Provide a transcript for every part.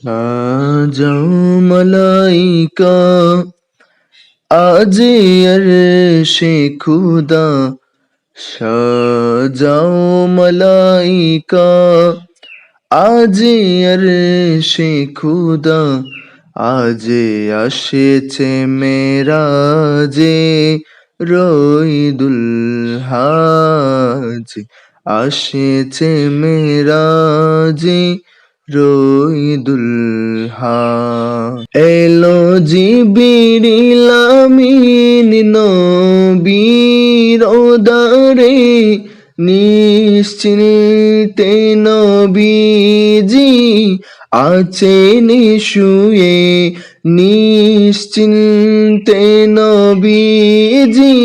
সাজাও মালাইকা আজ সে খুদা সাজাও মালাইকা আজ সে খুদা আজ আসেছে মেরাজে রইদুল হাজ আসেছে মেরাজে রইদুল এলো জিবিরিলামিন নবীর ওদারে নিশ্চিন্তে নবীজি আছেন শুয়ে নিশ্চিন্তে নবীজি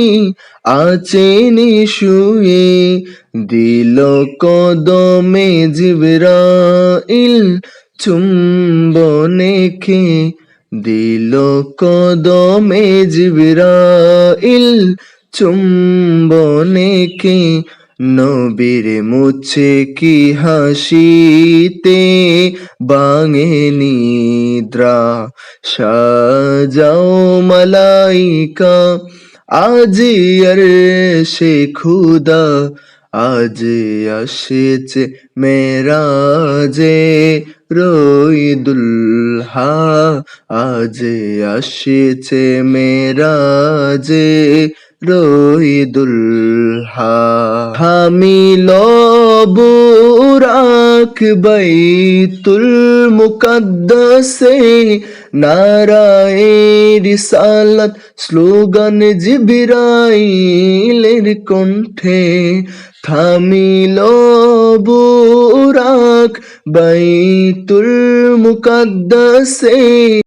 আছেন শুয়ে দিল কদমে জিবরাইল চুম্বনে খে, দিল কদমে জিবরাইল চুম্বনে খে নবীর মুছে কি হাসিতে বাঙে নিদ্রা সাজাও মালাইকা, আজ আর সে খুদা, আজ আসেছে মেরাজে রইদুল হা আজ আসেছে মেরাজে রইদুল হামিল বুরাক বাইতুল মুকদ্দাসে নারায়ে রিসালাত স্লোগান জিবরাইলের কণ্ঠে থামিল বুরাক বাইতুল মুকদ্দাসে